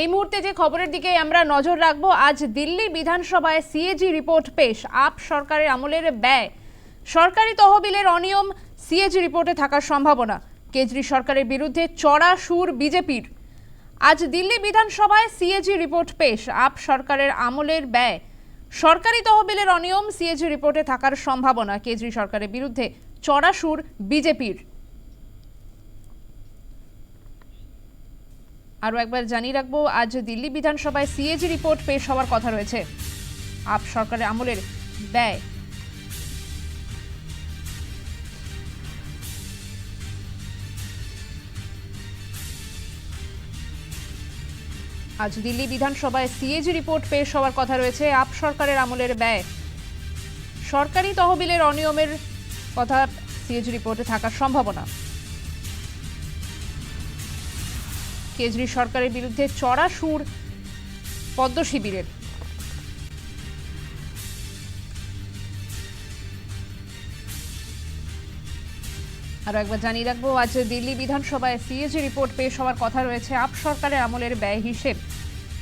এই মুহূর্তে যে খবরের দিকে আমরা নজর রাখব, আজ দিল্লি বিধানসভায় সিএজি রিপোর্ট পেশ, আপ সরকারের আমলের ব্যয়। সরকারি তহবিলের অনিয়ম সিএজি রিপোর্টে থাকার সম্ভাবনা। কেজরি সরকারের বিরুদ্ধে চড়া সুর বিজেপির। আজ দিল্লি বিধানসভায় সিএজি রিপোর্ট পেশ, আপ সরকারের আমলের ব্যয়। সরকারি তহবিলের অনিয়ম সিএজি রিপোর্টে থাকার সম্ভাবনা। কেজরি সরকারের বিরুদ্ধে চড়া সুর বিজেপির। আরও একবার জানিয়ে রাখব, আজ দিল্লি বিধানসভায় সিএজি রিপোর্ট পেশ হওয়ার কথা রয়েছে। আপ সরকারের আমলের ব্যয়। আজ দিল্লি বিধানসভায় সিএজি রিপোর্ট পেশ হওয়ার কথা রয়েছে, আপ সরকারের আমলের ব্যয়। সরকারি তহবিলের অনিয়মের কথা সিএজি রিপোর্টে থাকার সম্ভাবনা। কেজরি সরকারের বিরুদ্ধে চড়া সুর পদ্ম শিবিরের। আরও একবার জানিয়ে রাখব, আজ দিল্লি বিধানসভায় সিএজি রিপোর্ট পেশ হওয়ার কথা রয়েছে আপ সরকারের আমলের ব্যয় হিসেব।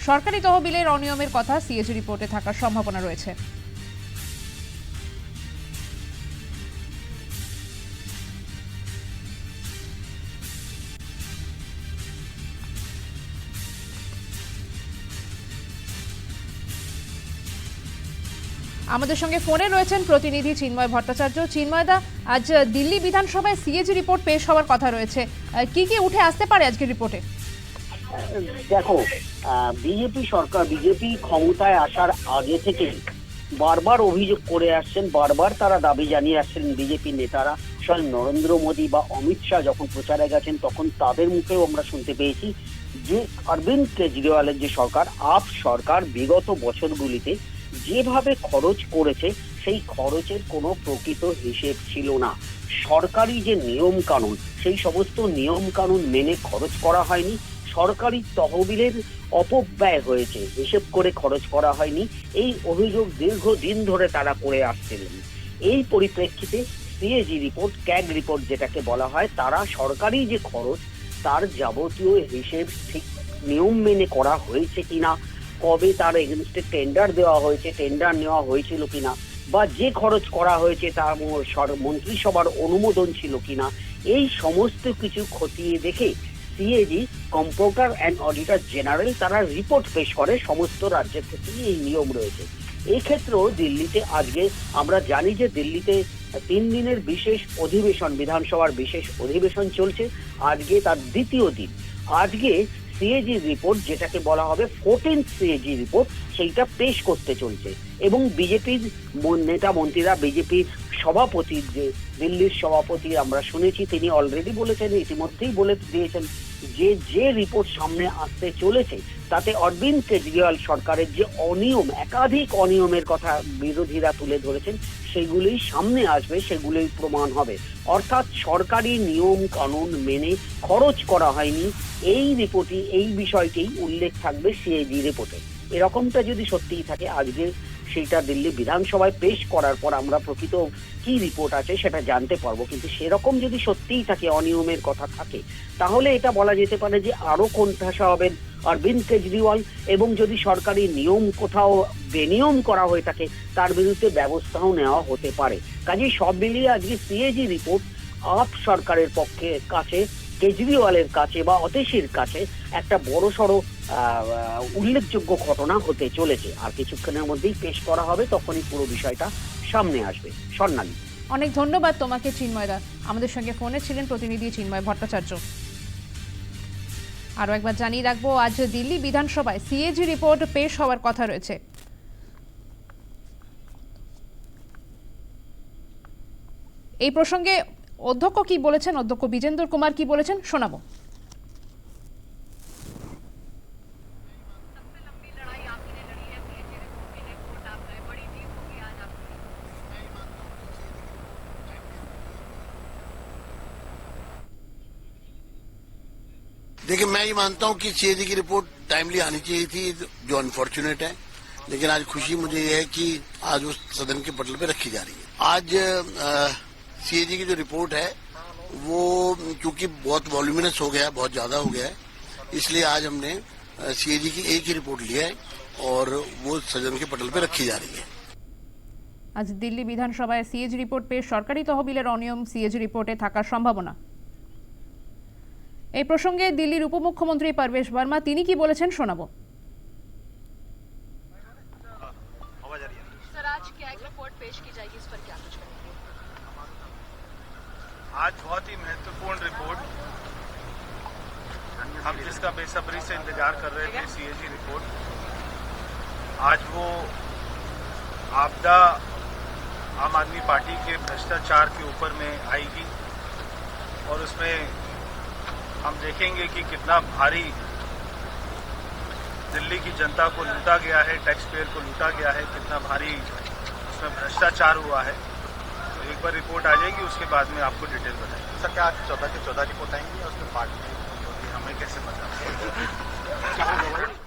সরকারি তহবিলের অনিয়মের কথা সিএজি রিপোর্টে থাকার সম্ভাবনা রয়েছে। আমাদের সঙ্গে ফোনে রয়েছেন প্রতিনিধি চিন্ময় ভট্টাচার্য। চিন্ময়দা আজ দিল্লি বিধানসভায় সিএজি রিপোর্ট পেশ হওয়ার কথা রয়েছে। কি কি উঠে আসতে পারে আজকের রিপোর্টে দেখো বিজেপি সরকার, বিজেপি ক্ষমতায় আসার আগে থেকে বারবার অভিযোগ করে আসছেন, বারবার তারা দাবি জানিয়ে আসছেন বিজেপি নেতারা। স্বয়ং নরেন্দ্র মোদী বা অমিত শাহ যখন প্রচারে গেছেন, তখন তাদের মুখেও আমরা শুনতে পেয়েছি যে অরবিন্দ কেজরিওয়ালের যে সরকার, আপ সরকার বিগত বছরগুলিতে যেভাবে খরচ করেছে, সেই খরচের কোনো প্রকৃত হিসেব ছিল না। সরকারি যে নিয়ম কানুন সেই সমস্ত নিয়ম কানুন মেনে খরচ করা হয়নি। সরকারি তহবিলের অপব্যয় হয়েছে, হিসেব করে খরচ করা হয়নি। এই অভিযোগ দীর্ঘদিন ধরে তারা করে আসছিলেন। এই পরিপ্রেক্ষিতে সিএজি রিপোর্ট ক্যাগ রিপোর্ট যেটাকে বলা হয়, তারা সরকারি যে খরচ, তার যাবতীয় হিসেব ঠিক নিয়ম মেনে করা হয়েছে কিনা কবে তার এগেনস্টে টেন্ডার দেওয়া হয়েছে টেন্ডার নেওয়া হয়েছিল কিনা, বা যে খরচ করা হয়েছে তার মন্ত্রিসভার অনুমোদন ছিল কিনা, এই সমস্ত কিছু খতিয়ে দেখে CAG computer and auditor general তারা রিপোর্ট পেশ করে, সমস্ত রাজ্যের ক্ষেত্রে এই নিয়ম রয়েছে। এই ক্ষেত্রেও দিল্লিতে আজকে আমরা জানি যে দিল্লিতে তিন দিনের বিশেষ অধিবেশন, বিধানসভার বিশেষ অধিবেশন চলছে, আজকে তার দ্বিতীয় দিন। আজকে সিএজি রিপোর্ট যেটাকে বলা হবে ফোরটিন সিএজি রিপোর্ট সেইটা পেশ করতে চলছে। এবং বিজেপির নেতা মন্ত্রীরা বিজেপির সভাপতি যে দিল্লির সভাপতি আমরা শুনেছি, তিনি অলরেডি বলেছেন, ইতিমধ্যেই বলে দিয়েছেন। যে যে রিপোর্ট সামনে আসতে চলেছে, তাতে অরবিন্দ কেজরিওয়াল সরকারের যে অনিয়ম, একাধিক অনিয়মের কথা বিরোধীরা তুলে ধরেছেন, সেগুলোই সামনে আসবে, সেগুলোই প্রমাণ হবে। অর্থাৎ সরকারি নিয়ম কানুন মেনে খরচ করা হয়নি, এই রিপোর্টে এই বিষয়টি উল্লেখ থাকবে সিএজি রিপোর্টে এরকমটা যদি সত্যিই থাকে, আজকে সেইটা দিল্লি বিধানসভায় পেশ করার পর আমরা প্রকৃত কি রিপোর্ট আছে সেটা জানতে পারব। কিন্তু সেরকম যদি সত্যিই থাকে, অনিয়মের কথা থাকে, তাহলে এটা বলা যেতে পারে যে আরও কোণঠাসা হবেন অরবিন্দ কেজরিওয়াল এবং যদি সরকারি নিয়ম কোথাও বেনিয়ম করা হয়ে থাকে, তার বিরুদ্ধে ব্যবস্থাও নেওয়া হতে পারে। কাজেই সব মিলিয়ে আজকে সিএজি রিপোর্ট আপ সরকারের পক্ষে কাছে, কেজরিওয়ালের কাছে বা অতেশির কাছে একটা বড় সড়ো উল্লেখযোগ্য ঘটনা হতে চলেছে। আর কিছুক্ষণের মধ্যেই পেশ করা হবে, তখনই পুরো বিষয়টা সামনে আসবে, স্বর্ণালী। অনেক ধন্যবাদ তোমাকে, চিন্ময়দা। আমাদের সঙ্গে ফোনে ছিলেন প্রতিনিধি চিন্ময় ভট্টাচার্য। আরও একবার জানিয়ে রাখব, আজ দিল্লি বিধানসভায় সিএজি রিপোর্ট পেশ হওয়ার কথা রয়েছে। এই প্রসঙ্গে অধ্যক্ষ কি বলেছেন? অধ্যক্ষ বিজেন্দ্র কুমার কি বলেছেন? শোনাবো। देखिए मैं ये मानता हूँ कि सीएजी की रिपोर्ट टाइमली आनी चाहिए थी जो अनफॉर्चुनेट है लेकिन आज खुशी मुझे ये है कि आज उस सदन के पटल पे रखी जा रही है आज सीएजी की जो रिपोर्ट है वो क्योंकि बहुत वॉल्यूमिनस हो गया है बहुत ज्यादा हो गया है इसलिए आज हमने सीएजी की एक ही रिपोर्ट लिया है और वो सदन के पटल पे रखी जा रही है আজ দিল্লি বিধানসভায় সিএজি রিপোর্ট পেশ সরকারি তহবিলের অনিয়ম সিএজি রিপোর্টে থাকার সম্ভাবনা এই প্রসঙ্গে দিল্লির উপমুখ্যমন্ত্রী পারভেশ বর্মা তিনি কি বলেছেন শোনাবো सर आज क्या एक रिपोर्ट पेश की जाएगी इस पर क्या कुछ करेंगे आज बहुत ही महत्वपूर्ण रिपोर्ट हम जिसका बेसब्री से इंतजार कर रहे थे सीएजी रिपोर्ट आज वो आपदा आम आदमी पार्टी के भ्रष्टाचार के ऊपर में आएगी और उसमें हम देखेंगे कि कितना भारी दिल्ली की जनता को लूटा गया है टैक्स पेयर को लूटा गया है कितना भारी उसमें भ्रष्टाचार हुआ है। तो एक बार रिपोर्ट आ जाएगी उसके बाद में आपको डिटेल बताएँगे। सर क्या चौदह के चौदह रिपोर्ट आएँगी और उसके बाद में? हमें कैसे बताएँगे